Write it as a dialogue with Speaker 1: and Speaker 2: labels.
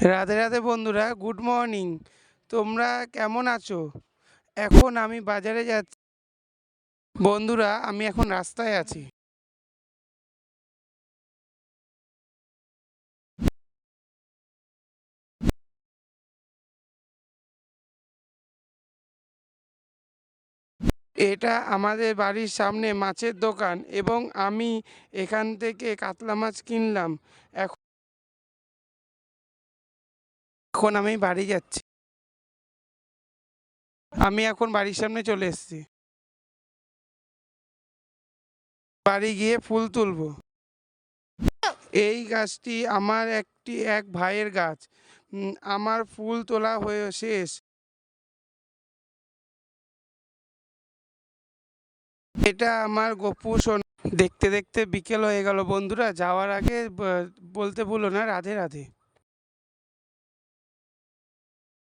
Speaker 1: রাধে রাধে বন্ধুরা, good morning. তোমরা কেমন আছো? এখন আমি বাজারে যাচ্ছি। বন্ধুরা, আমি এখন রাস্তায় আছি। এটা আমাদের বাড়ির সামনে মাছের দোকান এবং আমি এখান থেকে কাতলা মাছ কিনলাম। এখন এখন আমি বাড়ি যাচ্ছি। আমি এখন বাড়ির সামনে চলে এসেছি। বাড়ি গিয়ে ফুল তুলবো। এই গাছটি আমার একটি, এক ভাইয়ের গাছ। আমার ফুল তোলা হয়ে শেষ। এটা আমার গপু সোনা দেখতে দেখতে বিকেল হয়ে গেল বন্ধুরা। যাওয়ার আগে বলতে ভুলো না, রাধে রাধে।